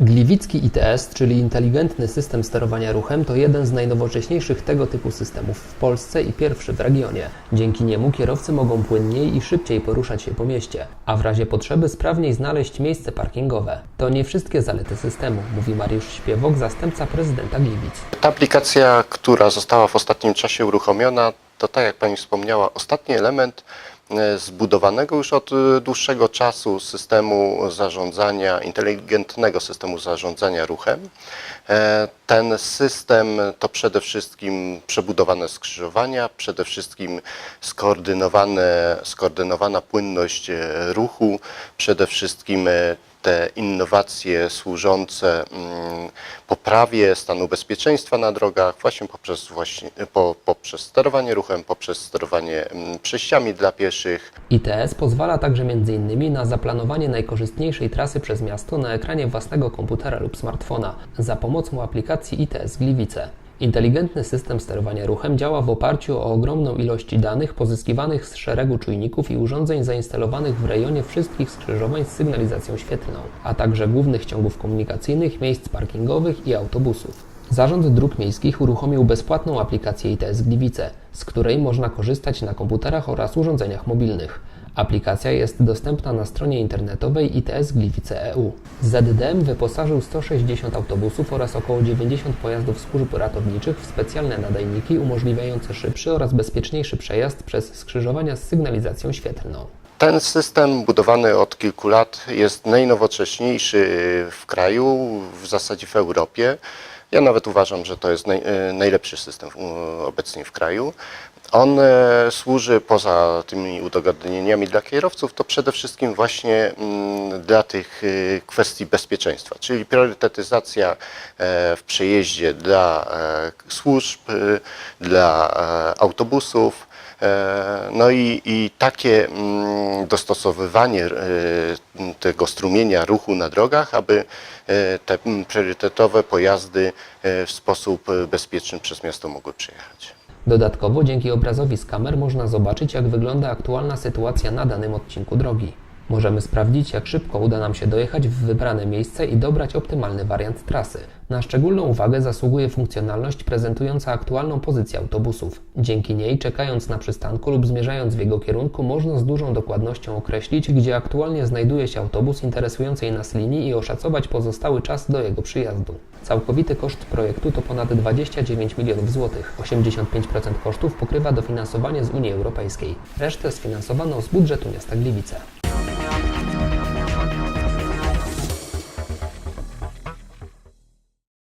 Gliwicki ITS, czyli inteligentny system sterowania ruchem, to jeden z najnowocześniejszych tego typu systemów w Polsce i pierwszy w regionie. Dzięki niemu kierowcy mogą płynniej i szybciej poruszać się po mieście, a w razie potrzeby sprawniej znaleźć miejsce parkingowe. To nie wszystkie zalety systemu, mówi Mariusz Śpiewok, zastępca prezydenta Gliwic. Ta aplikacja, która została w ostatnim czasie uruchomiona, to tak jak Pani wspomniała, ostatni element zbudowanego już od e, dłuższego czasu systemu zarządzania, inteligentnego systemu zarządzania ruchem. E, Ten system to przede wszystkim przebudowane skrzyżowania, przede wszystkim skoordynowana płynność e, ruchu, przede wszystkim e, te innowacje służące mm, poprawie stanu bezpieczeństwa na drogach właśnie poprzez, właśnie, po, poprzez sterowanie ruchem, poprzez sterowanie mm, przejściami dla pieszych. ITS pozwala także m.in. na zaplanowanie najkorzystniejszej trasy przez miasto na ekranie własnego komputera lub smartfona za pomocą aplikacji ITS Gliwice. Inteligentny system sterowania ruchem działa w oparciu o ogromną ilość danych pozyskiwanych z szeregu czujników i urządzeń zainstalowanych w rejonie wszystkich skrzyżowań z sygnalizacją świetlną, a także głównych ciągów komunikacyjnych, miejsc parkingowych i autobusów. Zarząd Dróg Miejskich uruchomił bezpłatną aplikację ITS Gliwice, z której można korzystać na komputerach oraz urządzeniach mobilnych. Aplikacja jest dostępna na stronie internetowej ITS Gliwice EU. ZDM wyposażył 160 autobusów oraz około 90 pojazdów służb ratowniczych w specjalne nadajniki umożliwiające szybszy oraz bezpieczniejszy przejazd przez skrzyżowania z sygnalizacją świetlną. Ten system budowany od kilku lat jest najnowocześniejszy w kraju, w zasadzie w Europie. Ja nawet uważam, że to jest naj, e, najlepszy system obecnie w kraju. On e, służy poza tymi udogodnieniami dla kierowców, to przede wszystkim właśnie mm, dla tych e, kwestii bezpieczeństwa, czyli priorytetyzacja e, w przejeździe dla e, służb, e, dla autobusów. No i, i takie mm, dostosowywanie tego strumienia ruchu na drogach, aby te mm, priorytetowe pojazdy w sposób bezpieczny przez miasto mogły przejechać. Dodatkowo dzięki obrazowi z kamer można zobaczyć, jak wygląda aktualna sytuacja na danym odcinku drogi. Możemy sprawdzić, jak szybko uda nam się dojechać w wybrane miejsce i dobrać optymalny wariant trasy. Na szczególną uwagę zasługuje funkcjonalność prezentująca aktualną pozycję autobusów. Dzięki niej, czekając na przystanku lub zmierzając w jego kierunku, można z dużą dokładnością określić, gdzie aktualnie znajduje się autobus interesującej nas linii i oszacować pozostały czas do jego przyjazdu. Całkowity koszt projektu to ponad 29 milionów złotych. 85% kosztów pokrywa dofinansowanie z Unii Europejskiej. Resztę sfinansowano z budżetu miasta Gliwice.